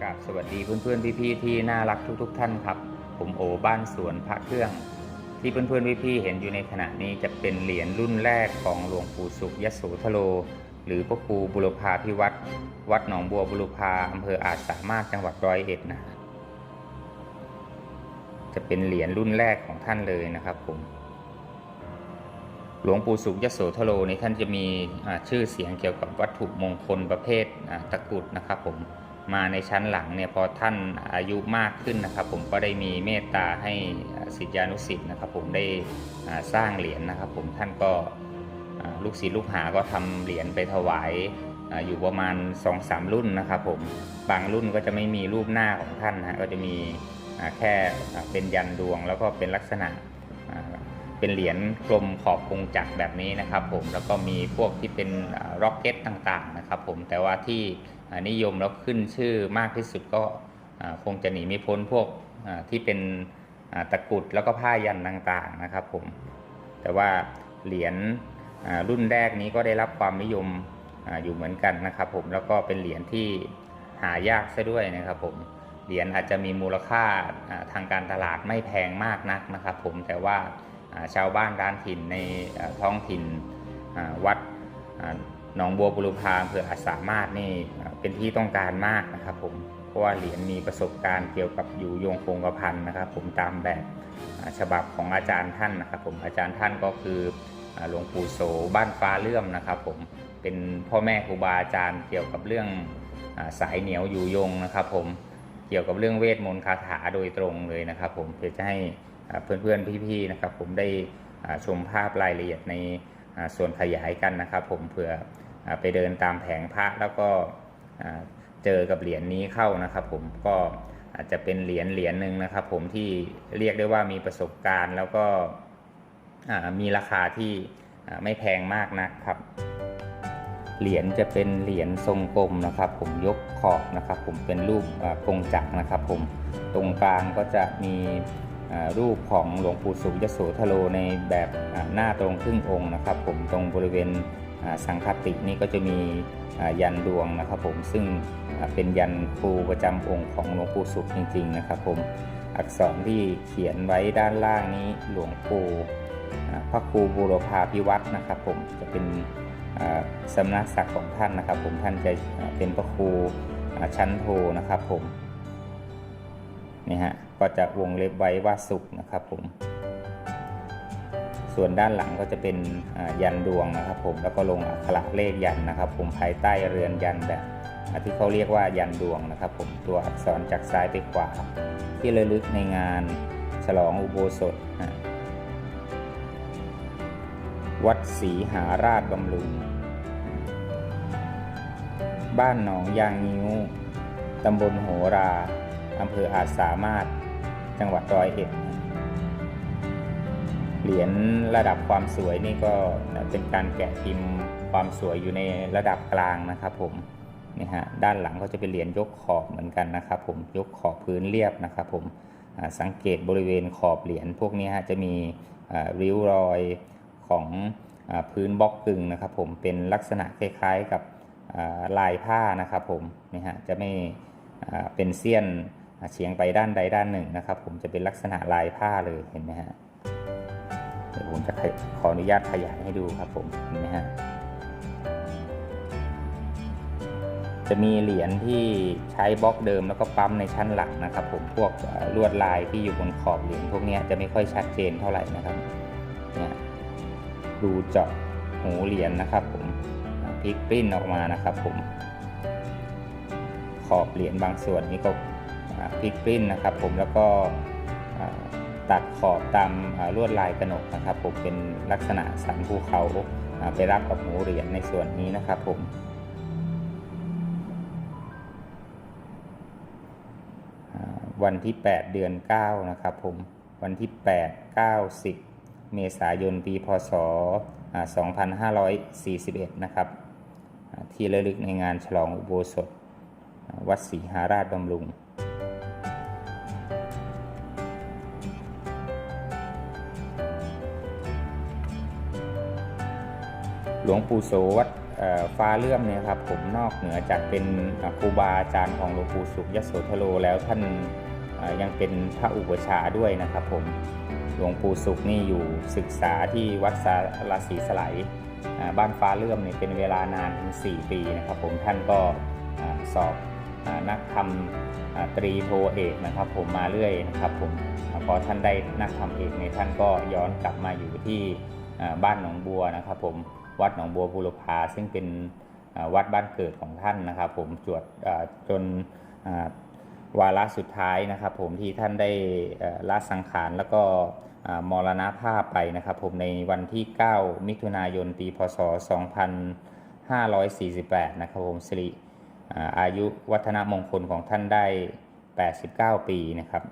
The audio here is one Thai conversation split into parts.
กราบสวัสดีเพื่อนๆพี่ๆที่น่ารักทุก ๆ ท่านครับ ผมโอบ้านสวนพระเครื่อง ที่เพื่อนๆพี่ๆเห็นอยู่ในขณะนี้จะเป็นเหรียญรุ่นแรกของหลวงปู่สุขยโสธโล หรือพระครูบุรพาพิวัตรวัดหนองบัวบุรพาอำเภออาจสามารถจังหวัดร้อยเอ็ดนะจะเป็นเหรียญรุ่นแรกของท่านเลยนะครับผม หลวงปู่สุขยโสธโลนี่ท่านจะมีชื่อเสียงเกี่ยวกับวัตถุมงคลประเภทตะกุดนะครับผมมาในชั้นหลังเนี่ยพอท่านอายุมากขึ้นนะครับผมก็ได้มีเมตตาให้อ่าศิษยานุศิษย์นะครับผมได้สร้างเหรียญนะครับผมท่านก็ลูกศิษย์ลูกหาก็ทำเหรียญไปถวายอยู่ประมาณ 2-3 รุ่นนะครับผมบางรุ่นก็จะไม่มีรูปหน้าของท่านนะก็จะมีแค่เป็นยันดวงแล้วก็เป็นลักษณะ เป็นเหรียญกลมขอบกงจักรแบบนี้นะครับผมแล้วก็มีพวกที่เป็นร็อกเก็ตต่างๆนะครับผมแต่ว่าที่นิยมแล้วขึ้นชื่อมากที่สุดก็คงจะหนีไม่พ้นพวกที่เป็นตะกรุดแล้วก็ผ้ายันต่างๆนะครับผมแต่ว่าเหรียญรุ่นแรกนี้ก็ได้รับความนิยมออยู่เหมือนกันนะครับผมแล้วก็เป็นเหรียญที่หายากซะด้วยนะครับผมเหรียญอาจจะมีมูลค่าทางการตลาดไม่แพงมากนักนะครับผมแต่ว่า ชาวบ้านร้านถิ่นในท้องถิ่นวัดหนองบัวบุรุพาอำเภออาจสามารถนี่เป็นที่ต้องการมากนะครับผมเพราะว่าเหรียญมีประสบการณ์เกี่ยวกับอยู่ยงคงกระพันนะครับผมตามแบบฉบับของอาจารย์ท่านนะครับผมอาจารย์ท่านก็คือหลวงปู่โสบ้านฟ้าเลื่อมนะครับผมเป็นพ่อแม่ครูบาอาจารย์เกี่ยวกับเรื่องสายเหนียวอยู่ยงนะครับผมเกี่ยวกับเรื่องเวทมนต์คาถาโดยตรงเลยนะครับผมเพื่อจะให้ เพื่อนๆพี่ๆนะครับ ผมได้ชมภาพรายละเอียดในส่วนขยายกันนะครับ ผมเผื่อไปเดินตามแผงพระแล้วก็เจอกับเหรียญนี้เข้านะครับ ผมก็อาจจะเป็นเหรียญเหรียญหนึ่งนะครับ ผมที่เรียกได้ว่ามีประสบการณ์ แล้วก็มีราคาที่ไม่แพงมากนะครับเหรียญจะเป็นเหรียญทรงกลมนะครับ ผมยกขอบนะครับ ผมเป็นรูปอ่ากงจักรนะครับ ผมตรงกลางก็จะมี รูปของหลวงปู่สุยโสธโลในแบบหน้าตรงครึ่งองค์นะครับ ผมตรงบริเวณสังคตินี่ก็จะมียันดวงนะครับ ผมซึ่งเป็นยันครูประจำองค์ของหลวงปู่สุขจริง ๆ นะครับ ผมอักษรที่เขียนไว้ด้านล่างนี้หลวงปู่พระครูบูรพาพิวัตรนะครับ ผมจะเป็นสำนักศักดิ์ของท่านนะครับ ผมท่านจะเป็นพระครูชั้นโทนะครับ ผม นี่ฮะก็จะวงเล็บไว้ว่าสุขนะครับผม ส่วนด้านหลังก็จะเป็นยันดวงนะครับผมแล้วก็ลงอักขระเลขยันนะครับ ผมภายใต้เรือนยันแบบที่เขาเรียกว่ายันดวงนะครับ ผมตัวอักษรจากซ้ายไปขวา ที่ระลึกในงานฉลองอุโบสถนะวัดศรีหาราชบำรุง บ้านหนองยางงิ้ว ตำบลโหรา อำเภออาจสามารถจังหวัดร้อยเอ็ดเหรียญระดับความสวยนี่ก็เป็นการแกะพิมพ์ความสวยอยู่ในระดับกลางนะครับผมนี่ฮะด้านหลังก็จะเป็นเหรียญยกขอบเหมือนกันนะครับผมยกขอบพื้นเรียบนะครับผมสังเกตบริเวณขอบเหรียญพวกนี้ฮะจะมีริ้วรอยของอพื้นบล็อกกึ่งนะครับผมเป็นลักษณะคล้ายๆกับลายผ้านะครับผมนี่ฮะจะไม่เป็นเสี้ยน เฉียงไปด้านใดด้านหนึ่งนะครับ ผมจะเป็นลักษณะลายผ้าเลยเห็นไหมฮะเดี๋ยวผมจะขขออนุญาตขยายให้ดูครับผมเห็นไหมฮะจะมีเหรียญที่ใช้บล็อกเดิมแล้วก็ปั๊มในชั้นหลังนะครับ ผมพวกลวดลายที่อยู่บนขอบเหรียญพวกนี้จะไม่ค่อยชัดเจนเท่าไหร่นะครับเนี่ยดูเจาะหูเหรียญนะครับ ผมพลิกปริ้นออกมานะครับ ผมขอบเหรียญบางส่วนนี้ก็ พลิกปริ้นนะครับ ผมแล้วก็ตัดขอบตามลวดลายกระหนกนะครับผมเป็นลักษณะสันภูเขาไปรับกับหูเหรียญในส่วนนี้นะครับผมวันที่ 8 เดือน 9 นะครับผม วันที่ 8 9 10 เมษายน ปี พศอ่า2541 นะครับ ที่ระลึกในงานฉลองอุโบสถ วัดศรีหาราชบำรุง หลวงปู่โสวัดฟ้าเลื่อมเนี่ยครับผมนอกเหนือจากเป็นครูบาอาจารย์ของหลวงปู่สุขยโสธโรแล้วท่านยังเป็นพระอุปชฌาย์ด้วยนะครับผมหลวงปู่สุขนี่อยู่ศึกษาที่วัดสารศรีสไลบ้านฟ้าเลื่อมเนี่ยเป็นเวลานานถึง4ปีนะครับผมท่านก็สอบนักธรรมตรีโทเอกนะครับผมมาเรื่อยนะครับผมพอท่านได้นักธรรมเอกในยท่านก็ย้อนกลับมาอยู่ที่บ้านหนองบัวนะครับผม วัดหนองบัวบุรพาซึ่งเป็นวัดบ้านเกิดของท่านนะครับ ผมจวดจนวาระสุดท้ายนะครับ ผมที่ท่านได้ละสังขารแล้วก็มรณภาพไปนะครับ ผมในวันที่ 9 มิถุนายนปีพศ 2548 นะครับผมสิริอาอายุวัฒนมงคลของท่านได้ 89 ปีนะครับ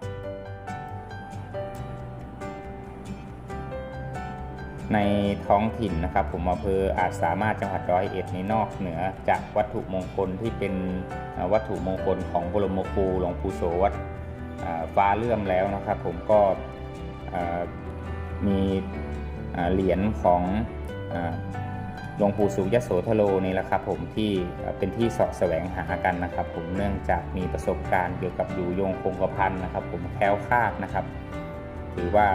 ในท้องถิ่นนะครับผมอำเภออาจสามารถจังหวัดร้อยเอ็ดนี้นอกเหนือจากวัตถุมงคลที่เป็นวัตถุมงคลของบรมครูหลวงปู่โสวัดฟ้าเลื่อมแล้วนะครับ ผมก็มีเหรียญของหลวงปู่สุยโสธโรนี่แหละครับผมที่เป็นที่สาะแสวงหากันนะครับ ผมเนื่องจากมีประสบการณ์เกี่ยวกับอยู่ยงคงกระพันนะครับ ผมแคล้วคลาดนะครับ ถือว่า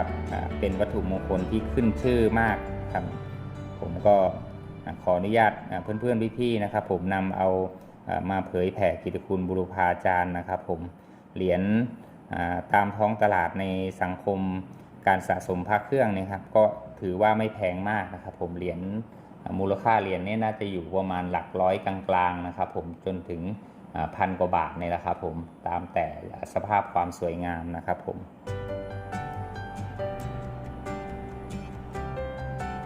เป็นวัตถุมงคลที่ขึ้นชื่อมากครับ ผมก็ขออนุญาตเพื่อนๆพี่ๆนะครับ ผมนำเอามาเผยแผ่กิตติคุณบุรุพาจารย์นะครับ ผมเหรียญตามท้องตลาดในสังคมการสะสมพระเครื่องนยครับ ก็ถือว่าไม่แพงมากนะครับ ผมเหรียญมูลค่าเหรียญนี่น่าจะอยู่ประมาณหลักร้อยกลางๆนะครับ ผมจนถึงพันกว่าบาทนี่แหละครับผมตามแต่สภาพความสวยงามนะครับผม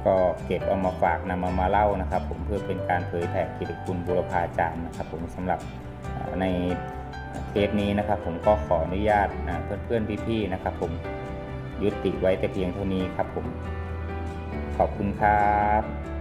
ก็เก็บเอามาฝากนำมามาเล่านะครับ ผมเพื่อเป็นการเผยแผ่กิตติคุณบุรพาจารย์นะครับ ผมสำหรับในเทปนี้นะครับ ผมก็ขออนุญาตนะเพื่อนๆพี่ๆนะครับ ผมยุติไว้แต่เพียงเท่านี้ครับ ผมขอบคุณครับ